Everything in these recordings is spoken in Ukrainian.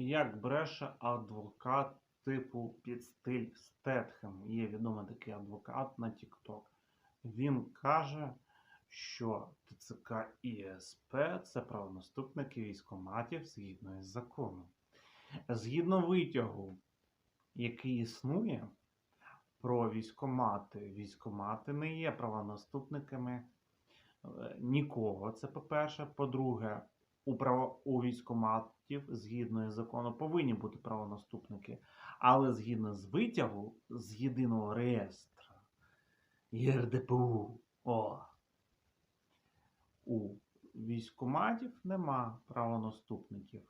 Як бреше адвокат типу під стиль Стетхем. Є відомий такий адвокат на TikTok. Він каже, що ТЦК і СП це правонаступники військоматів згідно із законом. Згідно витягу, який існує про військомати, військомати не є правонаступниками е, нікого. Це по-перше. По-друге, у, право, у військоматів згідно із закону повинні бути правонаступники, але згідно з витягу з єдиного реєстру ЄРДПУ о, у військоматів нема правонаступників.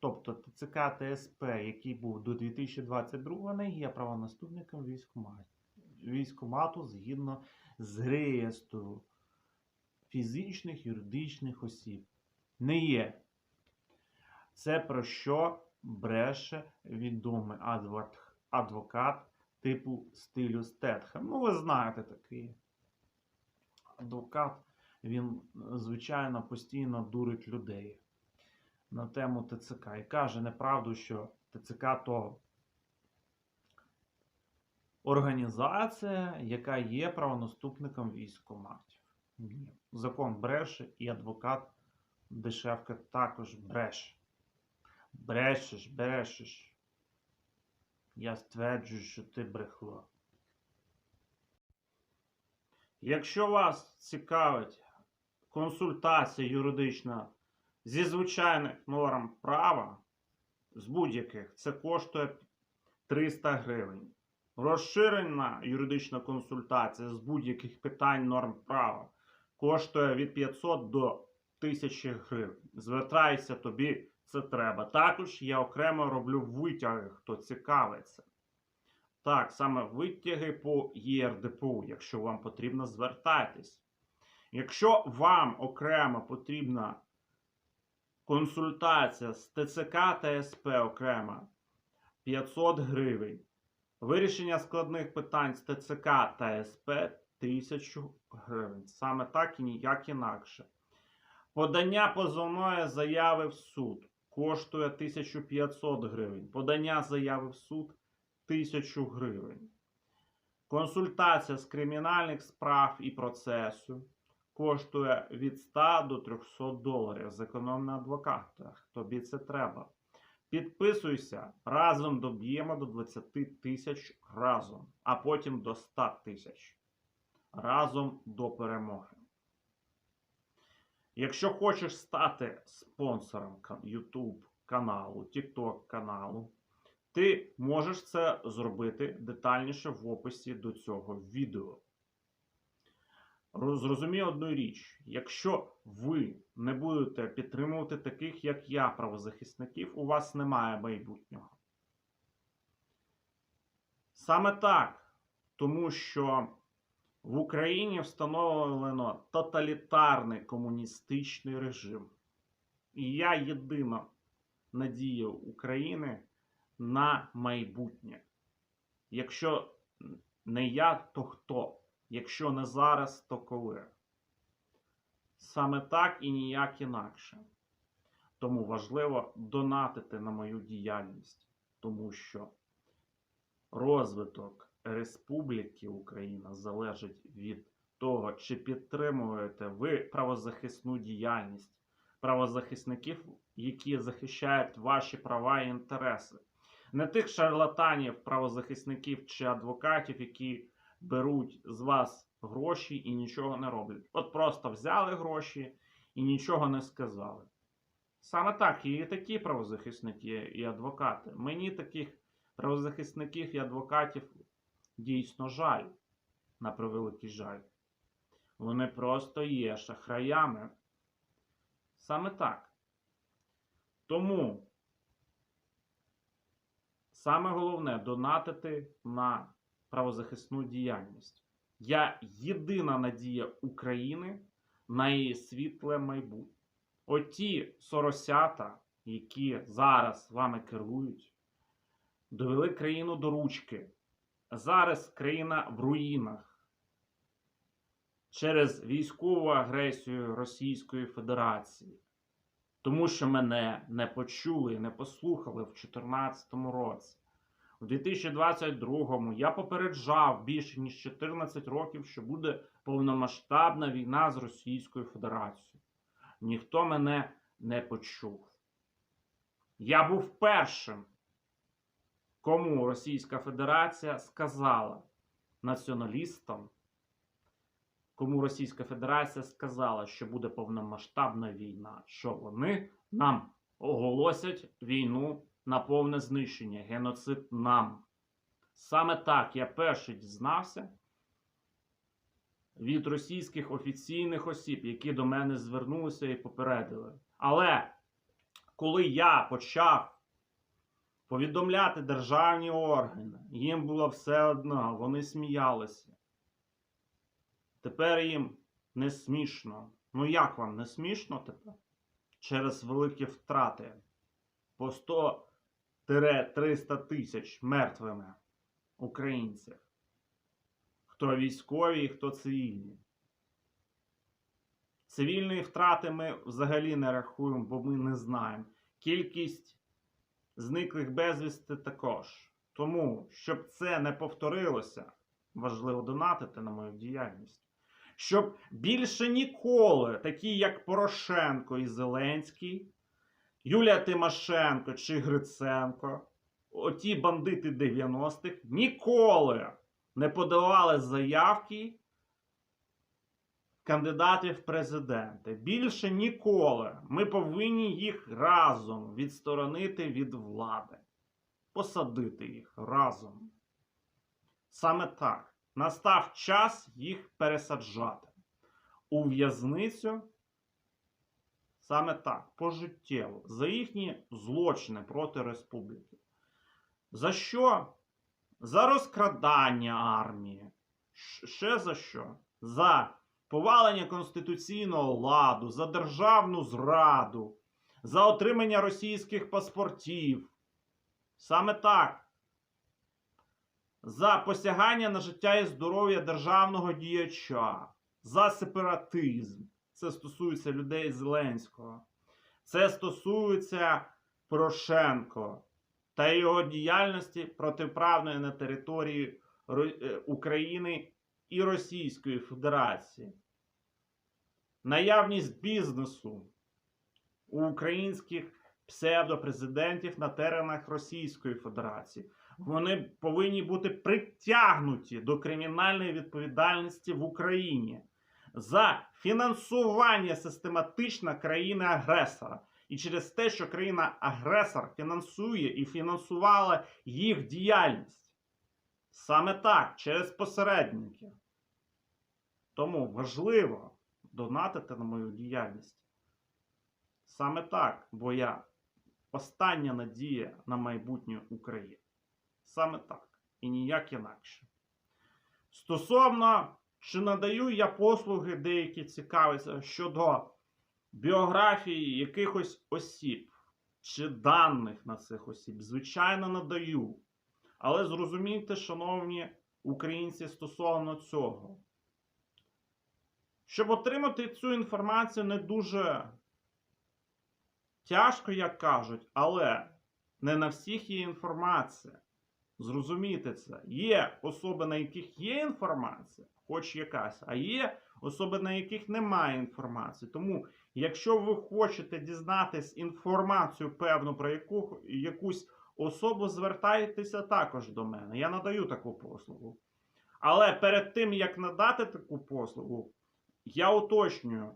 Тобто ТЦК ТСП, який був до 2022 не є правонаступником військомату, військомату згідно з реєстру фізичних юридичних осіб. Не є. Це про що бреше відомий адвокат, типу стилю Стетхем. Ну, ви знаєте такий адвокат, він, звичайно, постійно дурить людей на тему ТЦК і каже неправду, що ТЦК то організація, яка є правонаступником військоматів. Закон бреше і адвокат дешевка також бреше. Брешеш, брешеш. Я стверджую, що ти брехло. Якщо вас цікавить консультація юридична зі звичайних норм права, з будь-яких, це коштує 300 гривень. Розширена юридична консультація з будь-яких питань норм права коштує від 500 до 1000 гривень. Звертайся тобі, це треба. Також я окремо роблю витяги, хто цікавиться. Так, саме витяги по ЄРДПУ, якщо вам потрібно, звертайтесь. Якщо вам окремо потрібна консультація з ТЦК та СП окремо 500 гривень. Вирішення складних питань з ТЦК та СП 1000 гривень. Саме так і ніяк інакше. Подання позовної заяви в суд коштує 1500 гривень. Подання заяви в суд 1000 гривень. Консультація з кримінальних справ і процесу коштує від 100 до 300 доларів. Зекономь на адвокатах. Тобі це треба. Підписуйся, разом доб'ємо до 20 тисяч разом, а потім до 100 тисяч. Разом до перемоги. Якщо хочеш стати спонсором YouTube каналу, TikTok каналу, ти можеш це зробити детальніше в описі до цього відео. Зрозумій одну річ: якщо ви не будете підтримувати таких, як я, правозахисників, у вас немає майбутнього. Саме так, тому що в Україні встановлено тоталітарний комуністичний режим. І я єдина надія України на майбутнє. Якщо не я, то хто? Якщо не зараз, то коли? Саме так і ніяк інакше. Тому важливо донатити на мою діяльність, тому що розвиток Республіки Україна залежить від того, чи підтримуєте ви правозахисну діяльність правозахисників, які захищають ваші права і інтереси. Не тих шарлатанів, правозахисників чи адвокатів, які беруть з вас гроші і нічого не роблять. От просто взяли гроші і нічого не сказали. Саме так, і такі правозахисники і адвокати. Мені таких правозахисників і адвокатів дійсно жаль, на превеликий жаль. Вони просто є шахраями. Саме так. Тому саме головне донатити на правозахисну діяльність. Я єдина надія України на її світле майбутнє. Оті соросята, які зараз вами керують, довели країну до ручки. Зараз країна в руїнах через військову агресію Російської Федерації. Тому що мене не почули і не послухали в 2014 році. У 2022 я попереджав більше ніж 14 років, що буде повномасштабна війна з Російською Федерацією. Ніхто мене не почув. Я був першим, кому Російська Федерація сказала націоналістам, кому Російська Федерація сказала, що буде повномасштабна війна, що вони нам оголосять війну на повне знищення, геноцид нам. Саме так я перший дізнався від російських офіційних осіб, які до мене звернулися і попередили. Але коли я почав повідомляти державні органи, їм було все одно, вони сміялися. Тепер їм не смішно. Ну як вам не смішно тепер? Через великі втрати по 100-300 тисяч мертвими українців. Хто військові, хто цивільні. Цивільні втрати ми взагалі не рахуємо, бо ми не знаємо. Кількість зниклих безвісти також. Тому, щоб це не повторилося, важливо донатити на мою діяльність. Щоб більше ніколи, такі як Порошенко і Зеленський, Юлія Тимошенко чи Гриценко, оті бандити 90-х, ніколи не подавали заявки кандидатів в президенти. Більше ніколи ми повинні їх разом відсторонити від влади, посадити їх разом. Саме так. Настав час їх пересаджати у в'язницю. Саме так, пожиттєво, за їхні злочини проти республіки. За що? За розкрадання армії. Ще за що? За повалення конституційного ладу, за державну зраду, за отримання російських паспортів. Саме так. За посягання на життя і здоров'я державного діяча, за сепаратизм. Це стосується людей Зеленського. Це стосується Порошенко та його діяльності протиправної на території е, України і Російської Федерації. Наявність бізнесу у українських псевдопрезидентів на теренах Російської Федерації. Вони повинні бути притягнуті до кримінальної відповідальності в Україні за фінансування систематично країни-агресора. І через те, що країна-агресор фінансує і фінансувала їх діяльність. Саме так, через посередників. Тому важливо донатити на мою діяльність. Саме так, бо я остання надія на майбутнє України. Саме так. І ніяк інакше. Стосовно, чи надаю я послуги деякі цікавляться щодо біографії якихось осіб чи даних на цих осіб, звичайно, надаю. Але зрозумійте, шановні українці, стосовно цього. Щоб отримати цю інформацію не дуже тяжко, як кажуть, але не на всіх є інформація. Зрозумійте це. Є особи, на яких є інформація, хоч якась, а є особи, на яких немає інформації. Тому, якщо ви хочете дізнатись інформацію певну про яку, якусь особу, звертайтеся також до мене. Я надаю таку послугу. Але перед тим, як надати таку послугу, я уточнюю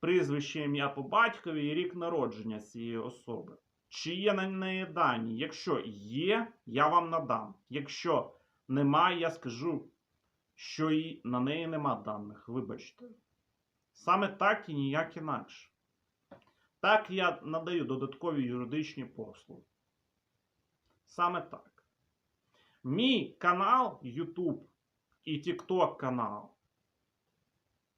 прізвище ім'я по батькові і рік народження цієї особи. Чи є на неї дані? Якщо є, я вам надам. Якщо немає, я скажу, що і на неї нема даних. Вибачте. Саме так і ніяк інакше. Так я надаю додаткові юридичні послуги. Саме так. Мій канал YouTube і TikTok канал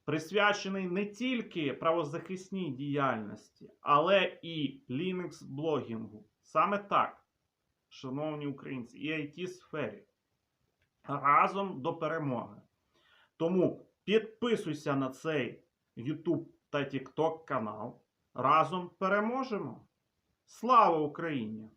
присвячений не тільки правозахисній діяльності, але і Linux блогінгу. Саме так, шановні українці, і it сфері. Разом до перемоги. Тому підписуйся на цей YouTube та TikTok канал. Разом переможемо! Слава Україні!